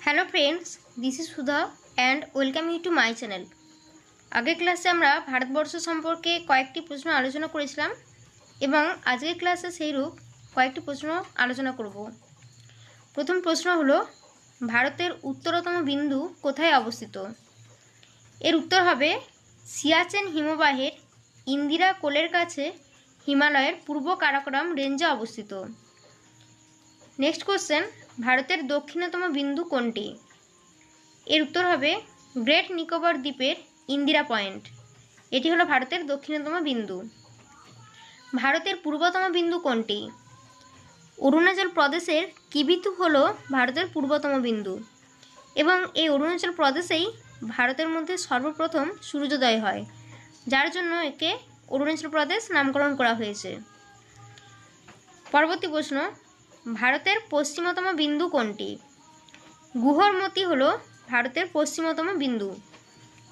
Hello friends this is Sudha and welcome you to my channel আগের ক্লাসে আমরা ভারতবর্ষ সম্পর্কে কয়েকটি প্রশ্ন আলোচনা করেছিলাম এবং আজকের ক্লাসে সেইরূপ কয়েকটি প্রশ্ন আলোচনা করব। প্রথম প্রশ্ন হলো, ভারতের উত্তরতম বিন্দু কোথায় অবস্থিত? এর উত্তর হবে সিয়াচেন হিমবাহের ইন্দিরা কোলের কাছে হিমালয়ের পূর্ব কারাকোরাম রেঞ্জে অবস্থিত। নেক্সট কোশ্চেন ভারতের দক্ষিণতম বিন্দু কোনটি? এর উত্তর হবে গ্রেট নিকোবর দ্বীপের ইন্দিরা পয়েন্ট। এটি হলো ভারতের দক্ষিণতম বিন্দু। ভারতের পূর্বতম বিন্দু কোনটি? অরুণাচল প্রদেশের কিবিতু হলো ভারতের পূর্বতম বিন্দু এবং এই অরুণাচল প্রদেশেই ভারতের মধ্যে সর্বপ্রথম সূর্যোদয় হয়, যার জন্য একে অরুণাচল প্রদেশ নামকরণ করা হয়েছে। পরবর্তী প্রশ্ন ভারতের পশ্চিমতম বিন্দু কোনটি? গুহরমতি হল ভারতের পশ্চিমতম বিন্দু।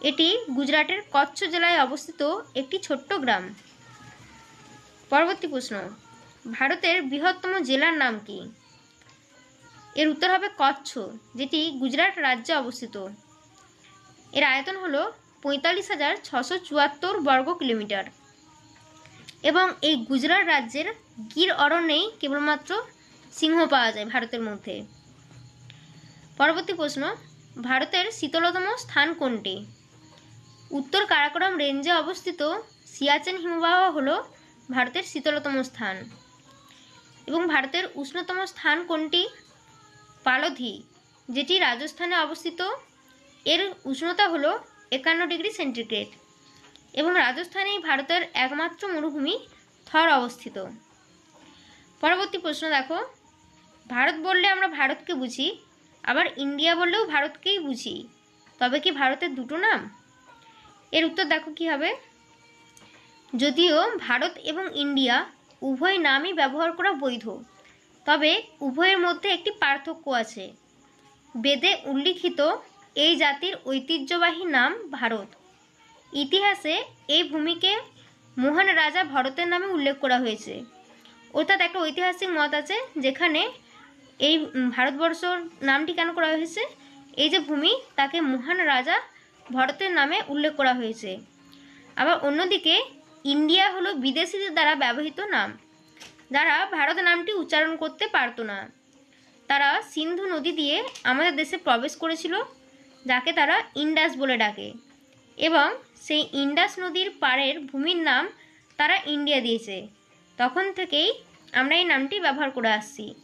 এটি গুজরাটের কচ্ছ জেলায় অবস্থিত একটি ছোট্ট গ্রাম। পরবর্তী প্রশ্ন, ভারতের বৃহত্তম জেলার নাম কি? এর উত্তর হবে কচ্ছ, যেটি গুজরাট রাজ্যে অবস্থিত। এর আয়তন হলো পঁয়তাল্লিশ হাজার ছশো চুয়াত্তর বর্গ কিলোমিটার। এবং এই গুজরাট রাজ্যের গির অরণ্যেই কেবলমাত্র সিংহ পাওয়া যায় ভারতের মধ্যে। পরবর্তী প্রশ্ন, ভারতের শীতলতম স্থান কোনটি? উত্তর কারাকোরাম রেঞ্জে অবস্থিত সিয়াচেন হিমবাহ হল ভারতের শীতলতম স্থান। এবং ভারতের উষ্ণতম স্থান কোনটি? পালধি, যেটি রাজস্থানে অবস্থিত। এর উষ্ণতা হলো একান্ন ডিগ্রি সেন্টিগ্রেড। এবং রাজস্থানেই ভারতের একমাত্র মরুভূমি থর অবস্থিত। পরবর্তী প্রশ্ন দেখো ভারত বললে আমরা ভারতকে বুঝি, আবার ইন্ডিয়া বললেও ভারতকেই বুঝি। তবে কি ভারতের দুটো নাম? এর উত্তর দেখো কি হবে। যদিও ভারত এবং ইন্ডিয়া উভয় নামই ব্যবহার করা বৈধ, তবে উভয়ের মধ্যে একটি পার্থক্য আছে। বেদে উল্লিখিত এই জাতির ঐতিহ্যবাহী নাম ভারত। ইতিহাসে এই ভূমিকে মহান রাজা ভরতের নামে উল্লেখ করা হয়েছে। অর্থাৎ একটা ঐতিহাসিক মত আছে যেখানে এই ভারতবর্ষর নামটি কেন করা হয়েছে? এই যে ভূমি, তাকে মহান রাজা ভরতের নামে উল্লেখ করা হয়েছে। আবার অন্যদিকে, ইন্ডিয়া হলো বিদেশিদের দ্বারা ব্যবহৃত নাম, যারা ভারত নামটি উচ্চারণ করতে পারতো না। তারা সিন্ধু নদী দিয়ে আমাদের দেশে প্রবেশ করেছিল, যাকে তারা ইন্ডাস বলে ডাকে। এবং সেই ইন্ডাস নদীর পাড়ের ভূমির নাম তারা ইন্ডিয়া দিয়েছে। তখন থেকেই আমরা এই নামটি ব্যবহার করে আসছি।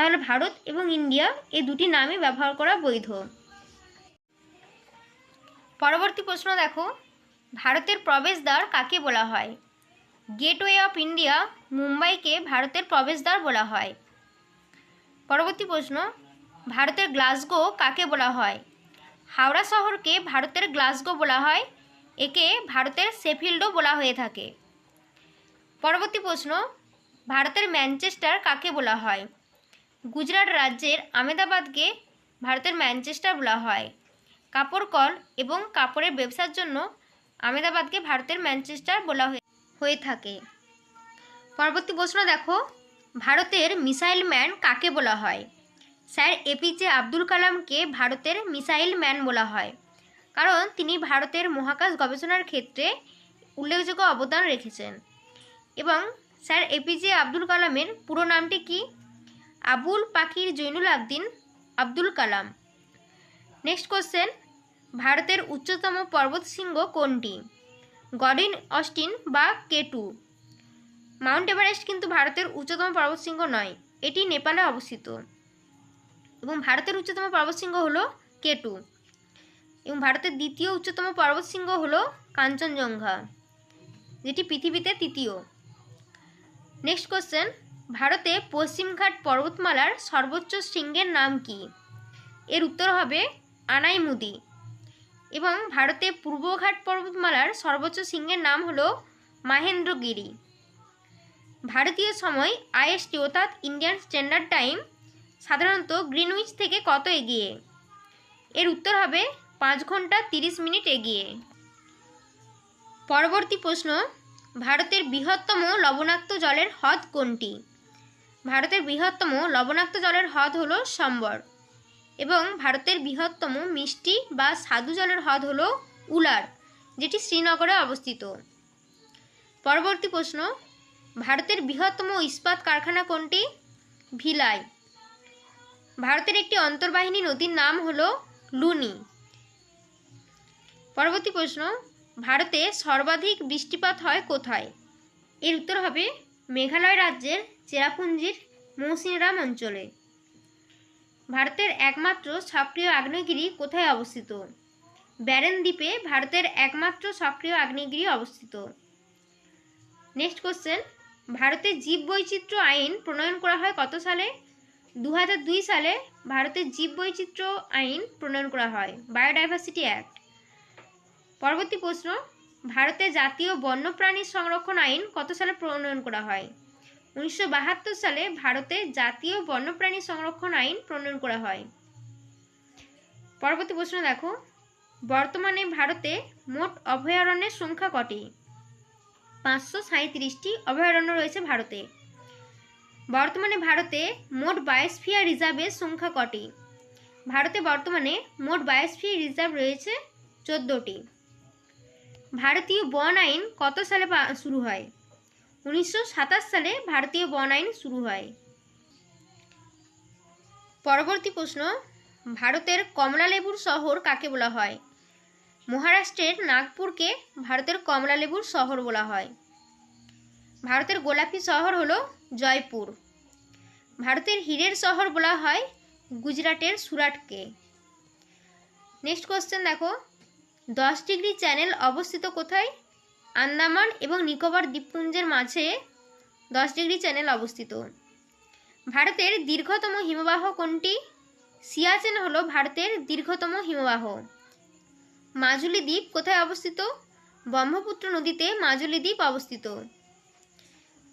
তাহলে ভারত এবং ইন্ডিয়া এই দুটি নামই ব্যবহার করা বৈধ। পরবর্তী প্রশ্ন দেখো, ভারতের প্রবেশদ্বার কাকে বলা হয়? গেটওয়ে অফ ইন্ডিয়া মুম্বাইকে ভারতের প্রবেশদ্বার বলা হয়। পরবর্তী প্রশ্ন, ভারতের গ্লাসগো কাকে বলা হয়? হাওড়া শহরকে ভারতের গ্লাসগো বলা হয়, একে ভারতের সেফিল্ডও বলা হয়ে থাকে। পরবর্তী প্রশ্ন, ভারতের ম্যানচেস্টার কাকে বলা হয়? গুজরাট রাজ্যের আমেদাবাদকে ভারতের ম্যানচেস্টার বলা হয়। কাপড় কল এবং কাপড়ের ব্যবসার জন্য আমেদাবাদকে ভারতের ম্যানচেস্টার বলা হয়ে- থাকে। পরবর্তী প্রশ্ন দেখো, ভারতের মিসাইল ম্যান কাকে বলা হয়? স্যার এপিজে আব্দুল কালামকে ভারতের মিসাইল ম্যান বলা হয়। কারণ তিনি ভারতের মহাকাশ গবেষণার ক্ষেত্রে উল্লেখযোগ্য অবদান রেখেছেন। এবং স্যার এপিজে আব্দুল কালামের পুরো নামটি কি? আবুল পাখির জৈনুল আবদিন, আব্দুল কালাম। নেক্সট কোশ্চেন ভারতের উচ্চতম পর্বত শৃঙ্গ কোনটি? গডিন অস্টিন বা কেটু মাউন্ট এভারেস্ট কিন্তু ভারতের উচ্চতম পর্বত পর্বতশৃঙ্গ নয়, এটি নেপালে অবস্থিত। এবং ভারতের উচ্চতম পর্বত পর্বতশৃঙ্গ হলো কেটু এবং ভারতের দ্বিতীয় উচ্চতম পর্বত পর্বতশৃঙ্গ হলো কাঞ্চনজঙ্ঘা, যেটি পৃথিবীতে তৃতীয়। নেক্সট কোশ্চেন ভারতে পশ্চিমঘাট পর্বতমালার সর্বোচ্চ শৃঙ্গের নাম কি? এর উত্তর হবে আনাইমুদি। এবং ভারতে পূর্বঘাট পর্বতমালার সর্বোচ্চ শৃঙ্গের নাম হলো মাহেন্দ্রগিরি। ভারতীয় সময় আইএসটি অর্থাৎ ইন্ডিয়ান স্ট্যান্ডার্ড টাইম, সাধারণত গ্রিনউইচ থেকে কত এগিয়ে? এর উত্তর হবে পাঁচ ঘণ্টা তিরিশ মিনিট এগিয়ে। পরবর্তী প্রশ্ন, ভারতের বৃহত্তম লবণাক্ত জলের হ্রদ কোনটি? ভারতের বৃহত্তম লবণাক্ত জলের হ্রদ হলো সম্বর এবং ভারতের বৃহত্তম মিষ্টি বা স্বাদু জলের হ্রদ হলো উলার, যেটি শ্রীনগরে অবস্থিত। পরবর্তী প্রশ্ন, ভারতের বৃহত্তম ইস্পাত কারখানা কোনটি? ভিলাই। ভারতের একটি অন্তর্বাহিনী নদীর নাম হল লুনি। পরবর্তী প্রশ্ন, ভারতে সর্বাধিক বৃষ্টিপাত হয় কোথায়? এর উত্তর হবে মেঘালয় রাজ্যের চেরাপুঞ্জির মৌসিনরাম অঞ্চলে। ভারতের একমাত্র সক্রিয় আগ্নেয়গিরি কোথায় অবস্থিত? ব্যারেন দ্বীপে ভারতের একমাত্র সক্রিয় আগ্নেয়গিরি অবস্থিত। নেক্সট কোশ্চেন ভারতের জীববৈচিত্র্য আইন প্রণয়ন করা হয় কত সালে? দু দুই সালে ভারতের জীববৈচিত্র্য আইন প্রণয়ন করা হয় বায়োডাইভার্সিটি অ্যাক্ট পরবর্তী প্রশ্ন ভারতের জাতীয় বন্যপ্রাণী সংরক্ষণ আইন কত সালে প্রণয়ন করা হয়? উনিশশো বাহাত্তর সালে ভারতে জাতীয় বন্যপ্রাণী সংরক্ষণ আইন প্রণয়ন করা হয়। পরবর্তী প্রশ্ন দেখো। বর্তমানে ভারতে মোট অভয়ারণ্যের সংখ্যা কটি? পাঁচশো সাঁত্রিশটি অভয়ারণ্য রয়েছে ভারতে। বর্তমানে ভারতে মোট বায়োস্ফিয়ার রিজার্ভের সংখ্যা কটি? ভারতে বর্তমানে মোট বায়োস্ফিয়ার রিজার্ভ রয়েছে চোদ্দোটি। ভারতীয় বন আইন কত সালে শুরু হয়? উনিশশো সাতাশ সালে ভারতীয় বন আইন শুরু হয়। পরবর্তী প্রশ্ন, ভারতের কমলালেবুর শহর কাকে বলা হয়? মহারাষ্ট্রের নাগপুরকে ভারতের কমলালেবুর শহর বলা হয়। ভারতের গোলাপি শহর হলো জয়পুর। ভারতের হীরের শহর বলা হয় গুজরাটের সুরাটকে। নেক্সট কোশ্চেন দেখো, দশ ডিগ্রি চ্যানেল অবস্থিত কোথায়? আন্দামান এবং নিকোবর দ্বীপপুঞ্জের মাঝে দশ ডিগ্রি চ্যানেল অবস্থিত। ভারতের দীর্ঘতম হিমবাহ কোনটি? সিয়াচেন হলো ভারতের দীর্ঘতম হিমবাহ। মাজুলি দ্বীপ কোথায় অবস্থিত? ব্রহ্মপুত্র নদীতে মাজুলি দ্বীপ অবস্থিত।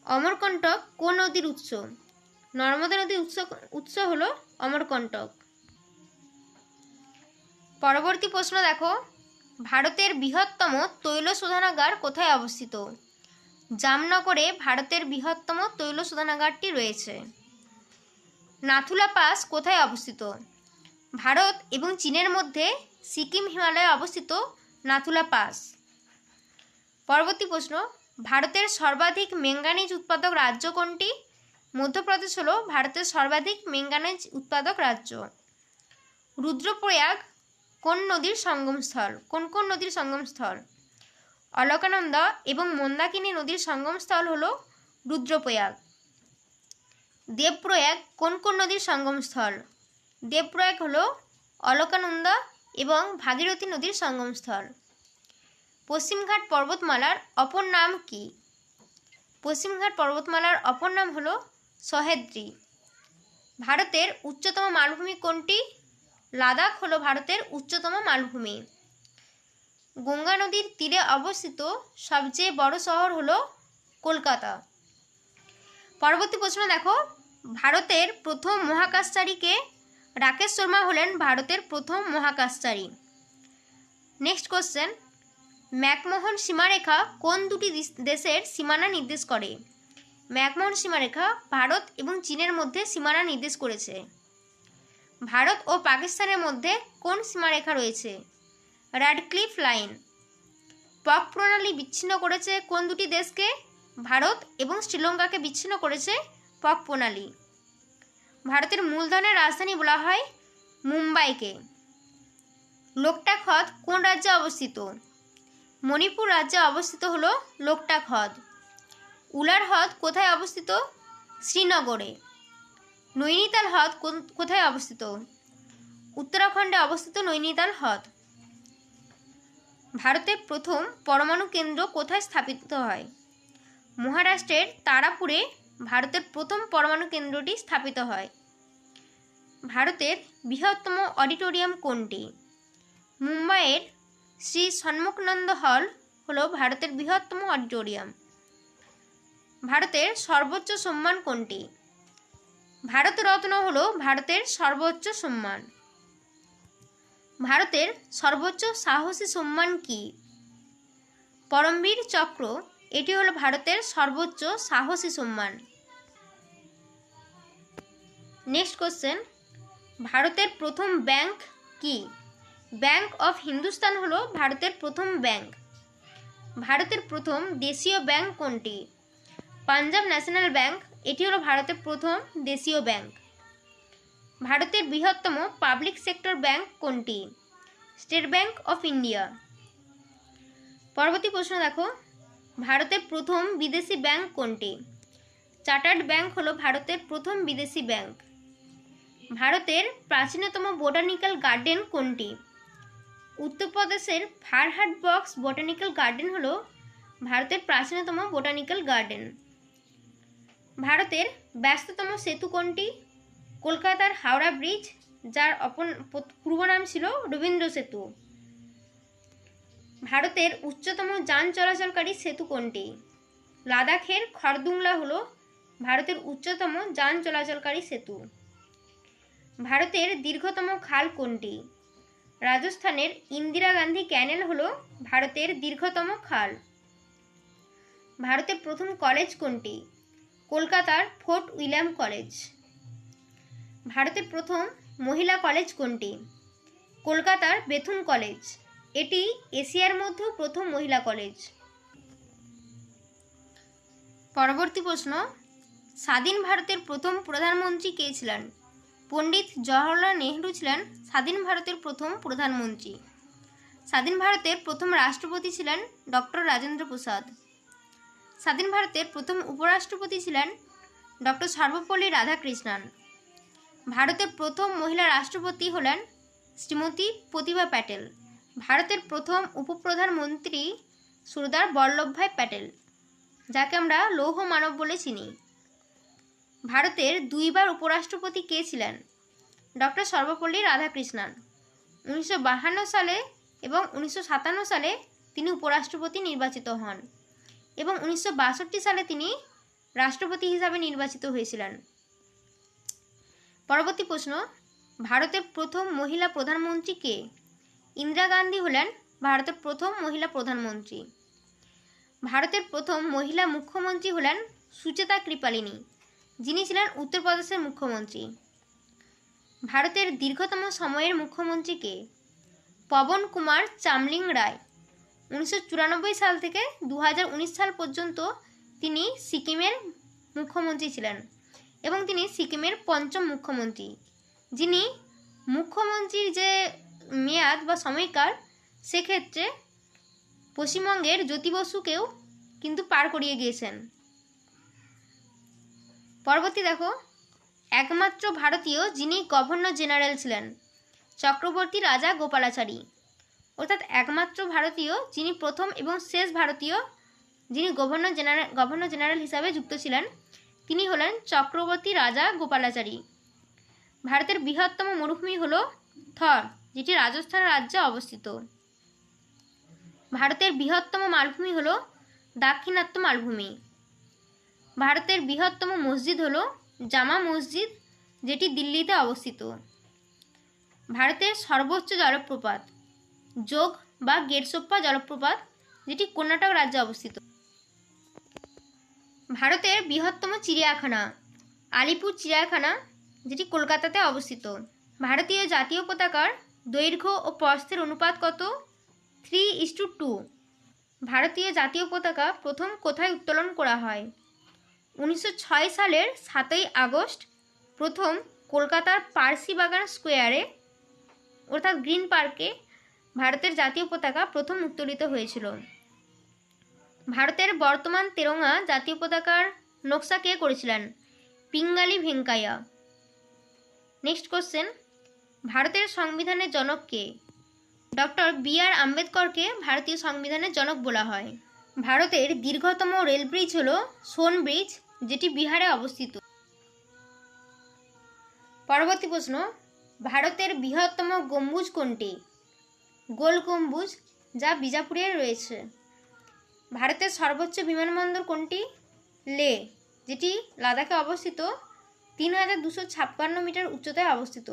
অমরকণ্টক কোন নদীর উৎস? নর্মদা নদীর উৎস উৎস হল অমরকণ্টক পরবর্তী প্রশ্ন দেখো। ভারতের বৃহত্তম তৈল শোধনাগার কোথায় অবস্থিত? জামনগরে ভারতের বৃহত্তম তৈল শোধনাগারটি রয়েছে। নাথুলা পাস কোথায় অবস্থিত? ভারত এবং চীনের মধ্যে সিকিম হিমালয়ে অবস্থিত নাথুলা পাস পরবর্তী প্রশ্ন, ভারতের সর্বাধিক ম্যাঙ্গানিজ উৎপাদক রাজ্য কোনটি? মধ্যপ্রদেশ হল ভারতের সর্বাধিক ম্যাঙ্গানিজ উৎপাদক রাজ্য। রুদ্রপ্রয়াগ কোন নদীর সঙ্গমস্থল? কোন কোন নদীর সঙ্গমস্থল? অলকানন্দা এবং মন্দাকিনী নদীর সঙ্গমস্থল হল রুদ্রপ্রয়াগ। দেবপ্রয়াগ কোন কোন নদীর সঙ্গমস্থল? দেবপ্রয়াগ হল অলকানন্দা এবং ভাগীরথী নদীর সঙ্গমস্থল। পশ্চিমঘাট পর্বতমালার অপর নাম কি? পশ্চিমঘাট পর্বতমালার অপর নাম হল সহেদ্রি। ভারতের উচ্চতম মালভূমি কোনটি? লাদাখ হলো ভারতের উচ্চতম মালভূমি। গঙ্গা নদীর তীরে অবস্থিত সবচেয়ে বড় শহর হলো কলকাতা। পরবর্তী প্রশ্ন দেখো, ভারতের প্রথম মহাকাশচারীকে রাকেশ শর্মা হলেন ভারতের প্রথম মহাকাশচারী। নেক্সট কোশ্চেন ম্যাকমোহন সীমারেখা কোন দুটি দেশের সীমানা নির্দেশ করে? ম্যাকমোহন সীমারেখা ভারত এবং চীনের মধ্যে সীমানা নির্দেশ করেছে। ভারত ও পাকিস্তানের মধ্যে কোন সীমারেখা রয়েছে? Radcliffe line. পক প্রণালী বিচ্ছিন্ন করেছে কোন দুটি দেশকে? ভারত এবং শ্রীলঙ্কাকে বিচ্ছিন্ন করেছে পক প্রণালী। ভারতের মূলধনের রাজধানী বলা হয় মুম্বাইকে। লোকটাক হ্রদ কোন রাজ্যে অবস্থিত? মণিপুর রাজ্যে অবস্থিত হলো লোকটাক হ্রদ উলার হ্রদ কোথায় অবস্থিত? শ্রীনগরে। নৈনিতাল হ্রদ কোথায় অবস্থিত? উত্তরাখণ্ডে অবস্থিত নৈনিতাল হ্রদ। ভারতের প্রথম পরমাণু কেন্দ্র কোথায় স্থাপিত হয়? মহারাষ্ট্রের তারাপুরে ভারতের প্রথম পরমাণু কেন্দ্রটি স্থাপিত হয়। ভারতের বৃহত্তম অডিটোরিয়াম কোনটি? মুম্বাইয়ের শ্রী সন্মুখনন্দ হল হলো ভারতের বৃহত্তম অডিটোরিয়াম। ভারতের সর্বোচ্চ সম্মান কোনটি? ভারতরত্ন হলো ভারতের সর্বোচ্চ সম্মান। ভারতের সর্বোচ্চ সাহসী সম্মান কি? পরমবীর চক্র, এটি হলো ভারতের সর্বোচ্চ সাহসী সম্মান। নেক্সট কোশ্চেন ভারতের প্রথম ব্যাংক কি? ব্যাংক অফ হিন্দুস্তান হলো ভারতের প্রথম ব্যাংক ভারতের প্রথম দেশীয় ব্যাংক কোনটি? পাঞ্জাব ন্যাশনাল ব্যাংক এটি হলো ভারতের প্রথম দেশীয় ব্যাংক। ভারতের বৃহত্তম পাবলিক সেক্টর ব্যাংক কোনটি? State Bank of India. পরবর্তী প্রশ্ন দেখো, ভারতের প্রথম বিদেশি ব্যাংক কোনটি? চার্টার্ড ব্যাংক হলো ভারতের প্রথম বিদেশি ব্যাংক। ভারতের প্রাচীনতম বোটানিক্যাল গার্ডেন কোনটি? উত্তরপ্রদেশের ফারহাট বক্স বোটানিক্যাল গার্ডেন হলো ভারতের প্রাচীনতম বোটানিক্যাল গার্ডেন। ভারতের ব্যস্ততম সেতু কোনটি? কলকাতার হাওড়া ব্রিজ, যার অপন পূর্ব নাম ছিল রবীন্দ্র সেতু। ভারতের উচ্চতম যান চলাচলকারী সেতু কোনটি? লাদাখের খরদুংলা হলো ভারতের উচ্চতম যান চলাচলকারী সেতু। ভারতের দীর্ঘতম খাল কোনটি? রাজস্থানের ইন্দিরা গান্ধী ক্যানেল হলো ভারতের দীর্ঘতম খাল। ভারতের প্রথম কলেজ কোনটি? কলকাতার ফোর্ট উইলিয়াম কলেজ। ভারতের প্রথম মহিলা কলেজ কোনটি? কলকাতার বেথুন কলেজ। এটি এশিয়ার মধ্যেও প্রথম মহিলা কলেজ। পরবর্তী প্রশ্ন, স্বাধীন ভারতের প্রথম প্রধানমন্ত্রী কে ছিলেন? পণ্ডিত জওহরলাল নেহরু ছিলেন স্বাধীন ভারতের প্রথম প্রধানমন্ত্রী। স্বাধীন ভারতের প্রথম রাষ্ট্রপতি ছিলেন ডক্টর রাজেন্দ্র প্রসাদ। স্বাধীন ভারতের প্রথম উপরাষ্ট্রপতি ছিলেন ডক্টর সর্বপল্লী রাধাকৃষ্ণন। ভারতের প্রথম মহিলা রাষ্ট্রপতি হলেন শ্রীমতী প্রতিভা প্যাটেল। ভারতের প্রথম উপপ্রধানমন্ত্রী সর্দার বল্লভভাই প্যাটেল, যাকে আমরা লৌহ মানব বলে চিনি। ভারতের দুইবার উপরাষ্ট্রপতি কে ছিলেন? ডক্টর সর্বপল্লী রাধাকৃষ্ণন। উনিশশো সালে এবং উনিশশো সাতান্ন সালে তিনি উপরাষ্ট্রপতি নির্বাচিত হন। এবং উনিশশো বাষট্টি সালে তিনি রাষ্ট্রপতি হিসাবে নির্বাচিত হয়েছিলেন। পরবর্তী প্রশ্ন, ভারতের প্রথম মহিলা প্রধানমন্ত্রী কে? ইন্দিরা গান্ধী হলেন ভারতের প্রথম মহিলা প্রধানমন্ত্রী। ভারতের প্রথম মহিলা মুখ্যমন্ত্রী হলেন সুচেতা কৃপালিনী, যিনি ছিলেন উত্তরপ্রদেশের মুখ্যমন্ত্রী। ভারতের দীর্ঘতম সময়ের মুখ্যমন্ত্রী কে? পবন কুমার চামলিং রায়। উনিশশো চুরানব্বই সাল থেকে দু হাজার উনিশ সাল পর্যন্ত তিনি সিকিমের মুখ্যমন্ত্রী ছিলেন এবং তিনি সিকিমের পঞ্চম মুখ্যমন্ত্রী। যিনি মুখ্যমন্ত্রীর যে মেয়াদ বা সময়কাল, সেক্ষেত্রে পশ্চিমবঙ্গের জ্যোতি বসুকেও কিন্তু পার করিয়ে গিয়েছেন। পরবর্তী দেখো, একমাত্র ভারতীয় যিনি গভর্নর জেনারেল ছিলেন, চক্রবর্তী রাজা গোপালাচারী। অর্থাৎ একমাত্র ভারতীয় যিনি প্রথম এবং শেষ ভারতীয়, যিনি গভর্নর জেনারেল গভর্নর জেনারেল হিসাবে যুক্ত ছিলেন, তিনি হলেন চক্রবর্তী রাজা গোপালাচারী। ভারতের বৃহত্তম মরুভূমি হল থর, যেটি রাজস্থান রাজ্যে অবস্থিত। ভারতের বৃহত্তম মালভূমি হল দাক্ষিণাত্য মালভূমি। ভারতের বৃহত্তম মসজিদ হল জামা মসজিদ, যেটি দিল্লিতে অবস্থিত। ভারতের সর্বোচ্চ জলপ্রপাত যোগ বা গেটসোপ্পা জলপ্রপাত, যেটি কর্ণাটক রাজ্যে অবস্থিত। ভারতের বৃহত্তম চিড়িয়াখানা, আলিপুর চিড়িয়াখানা, যেটি কলকাতাতে অবস্থিত। ভারতীয় জাতীয় পতাকার দৈর্ঘ্য ও প্রস্থের অনুপাত কত? থ্রি ইস টু টু ভারতীয় জাতীয় পতাকা প্রথম কোথায় উত্তোলন করা হয়? উনিশশো ছয় সালের সাতই আগস্ট, প্রথম কলকাতার পার্সি বাগান স্কোয়ারে, অর্থাৎ গ্রিন পার্কে ভারতের জাতীয় পতাকা প্রথম উত্তোলিত হয়েছিল। ভারতের বর্তমান তেরঙ্গা জাতীয় পতাকার নকশা কে করেছিলেন? পিঙ্গালি ভেঙ্কাইয়া। নেক্সট কোশ্চেন ভারতের সংবিধানের জনক কে? ডক্টর বি আর আম্বেদকরকে ভারতীয় সংবিধানের জনক বলা হয়। ভারতের দীর্ঘতম রেল ব্রিজ হল সোন ব্রিজ, যেটি বিহারে অবস্থিত। পরবর্তী প্রশ্ন, ভারতের বৃহত্তম গম্বুজ কোনটি? গোল গম্বুজ যা বিজাপুরে রয়েছে। ভারতের সর্বোচ্চ বিমানবন্দর কোনটি? লে, যেটি লাদাখে অবস্থিত। তিন হাজার দুশো ছাপ্পান্ন মিটার উচ্চতায় অবস্থিত।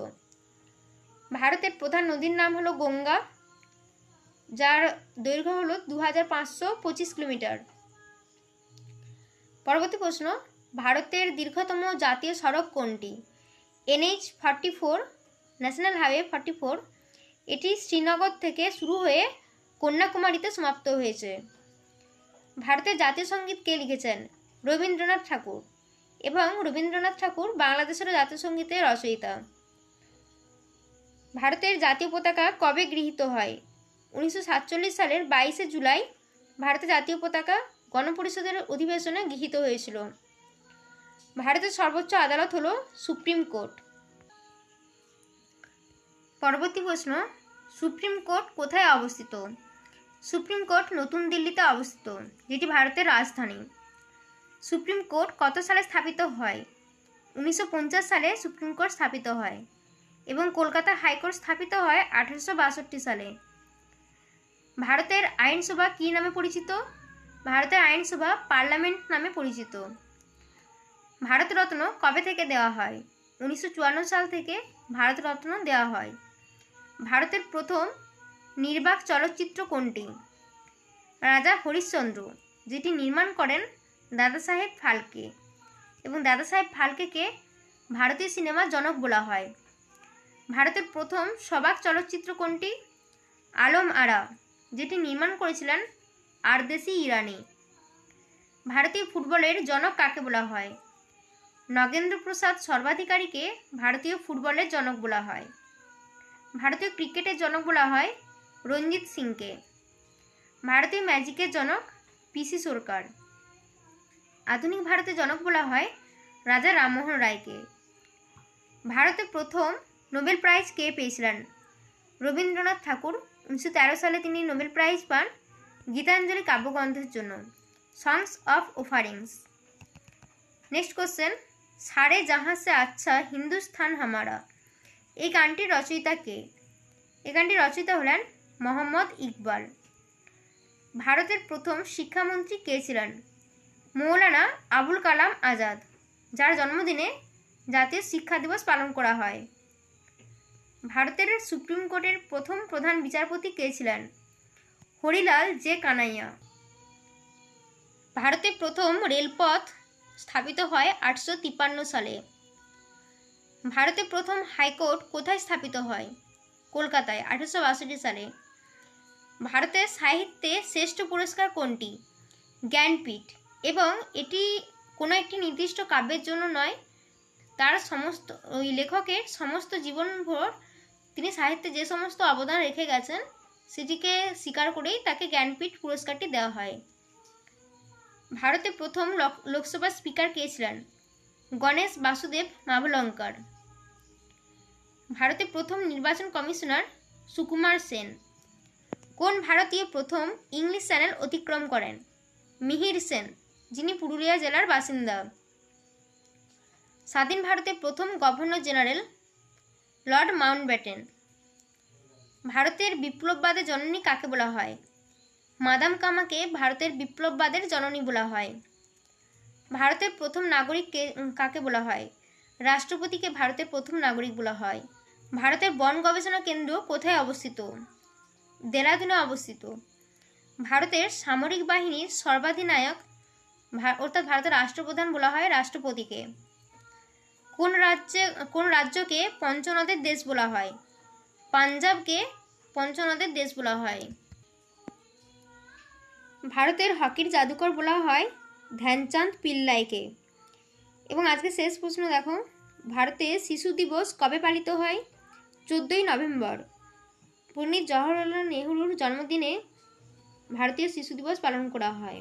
ভারতের প্রধান নদীর নাম হলো গঙ্গা, যার দৈর্ঘ্য হলো দু হাজার পাঁচশো পঁচিশ কিলোমিটার। পরবর্তী প্রশ্ন, ভারতের দীর্ঘতম জাতীয় সড়ক কোনটি? NH forty four, national highway forty four এটি শ্রীনগর থেকে শুরু হয়ে কন্যাকুমারীতে সমাপ্ত হয়েছে। ভারতের জাতীয় সংগীত কে লিখেছেন? রবীন্দ্রনাথ ঠাকুর এবং রবীন্দ্রনাথ ঠাকুর বাংলাদেশের জাতীয় সঙ্গীতের রচয়িতা। ভারতের জাতীয় পতাকা কবে গৃহীত হয়? উনিশশো সাতচল্লিশ সালের বাইশে জুলাই ভারতের জাতীয় পতাকা গণপরিষদের অধিবেশনে গৃহীত হয়েছিল। ভারতের সর্বোচ্চ আদালত হলো সুপ্রিম কোর্ট। পরবর্তী প্রশ্ন, সুপ্রিম কোর্ট কোথায় অবস্থিত? সুপ্রিম কোর্ট নতুন দিল্লিতে অবস্থিত, যেটি ভারতের রাজধানী। সুপ্রিম কোর্ট কত সালে স্থাপিত হয়? উনিশশো পঞ্চাশ সালে সুপ্রিম কোর্ট স্থাপিত হয় এবং কলকাতা হাইকোর্ট স্থাপিত হয় আঠারোশো বাষট্টি সালে। ভারতের আইনসভা কী নামে পরিচিত? ভারতের আইনসভা পার্লামেন্ট নামে পরিচিত। ভারতরত্ন কবে থেকে দেওয়া হয়? উনিশশো চুয়ান্ন সাল থেকে ভারতরত্ন দেওয়া হয়। ভারতের প্রথম নির্বাক চলচ্চিত্র কোনটি? রাজা হরিশ্চন্দ্র, যেটি নির্মাণ করেন দাদা সাহেব ফালকে এবং দাদা সাহেব ফালকেকে ভারতীয় সিনেমার জনক বলা হয়। ভারতের প্রথম সবাক চলচ্চিত্র কোনটি? আলম আরা, যেটি নির্মাণ করেছিলেন আরদেশি ইরানি। ভারতীয় ফুটবলের জনক কাকে বলা হয়? নগেন্দ্র প্রসাদ সর্বাধিকারীকে ভারতীয় ফুটবলের জনক বলা হয়। ভারতীয় ক্রিকেটের জনক বলা হয় রঞ্জিত সিংকে। ভারতীয় ম্যাজিকের জনক পিসি সরকার। আধুনিক ভারতের জনক বলা হয় রাজা রামমোহন রায়কে। ভারতে প্রথম নোবেল প্রাইজ কে পেয়েছিলেন? রবীন্দ্রনাথ ঠাকুর, উনিশশো তেরো সালে তিনি নোবেল প্রাইজ পান গীতাঞ্জলি কাব্যগ্রন্থের জন্য। Songs of offerings next question Sare Jahan se আচ্ছা হিন্দুস্থান হামারা। এই গানটির রচয়িতা কে? এই গানটির রচয়িতা হলেন মোহাম্মদ ইকবাল। ভারতের প্রথম শিক্ষামন্ত্রী কে ছিলেন? মৌলানা আবুল কালাম আজাদ, যার জন্মদিনে জাতীয় শিক্ষা দিবস পালন করা হয়। ভারতের সুপ্রিম কোর্টের প্রথম প্রধান বিচারপতি কে ছিলেন? হরিলাল জে কানাইয়া। ভারতে প্রথম রেলপথ স্থাপিত হয় আটশো তিপ্পান্ন সালে। ভারতে প্রথম হাইকোর্ট কোথায় স্থাপিত হয়? কলকাতায়, আঠারোশো বাষট্টি সালে। ভারতের সাহিত্যে শ্রেষ্ঠ পুরস্কার কোনটি? জ্ঞানপীঠ। এবং এটি কোনো একটি নির্দিষ্ট কাব্যের জন্য নয়, তার সমস্ত, ওই লেখকের সমস্ত জীবনভর তিনি সাহিত্যে যে সমস্ত অবদান রেখে গেছেন, সেটিকে স্বীকার করেই তাকে জ্ঞানপীঠ পুরস্কারটি দেওয়া হয়। ভারতে প্রথম লোক- লোকসভার স্পিকার কে ছিলেন? গণেশ বাসুদেব মাভলঙ্কর। ভারতে প্রথম নির্বাচন কমিশনার সুকুমার সেন। কোন ভারতীয় প্রথম ইংলিশ চ্যানেল অতিক্রম করেন? মিহির সেন, যিনি পুরুলিয়া জেলার বাসিন্দা। স্বাধীন ভারতের প্রথম গভর্নর জেনারেল লর্ড মাউন্টব্যাটেন। ভারতের বিপ্লববাদের জননী কাকে বলা হয়? মাদাম কামাকে ভারতের বিপ্লববাদের জননী বলা হয়। ভারতের প্রথম নাগরিক কে কাকে বলা হয়? রাষ্ট্রপতিকে ভারতের প্রথম নাগরিক বলা হয়। ভারতের বন গবেষণা কেন্দ্র কোথায় অবস্থিত? দেরাদুনে অবস্থিত। ভারতের সামরিক বাহিনীর সর্বাধিনায়ক অর্থাৎ ভারতের রাষ্ট্রপ্রধান বলা হয় রাষ্ট্রপতিকে। কোন রাজ্যে, কোন রাজ্যকে পঞ্চনদের দেশ বলা হয়? পাঞ্জাবকে পঞ্চনদের দেশ বলা হয়। ভারতের হকির জাদুকর বলা হয় ধ্যানচাঁদ পিল্লাইকে। এবং আজকে শেষ প্রশ্ন দেখো। ভারতে শিশু দিবস কবে পালিত হয়? চোদ্দোই নভেম্বর পণ্ডিত জওহরলাল নেহরুর জন্মদিনে ভারতীয় শিশু দিবস পালন করা হয়।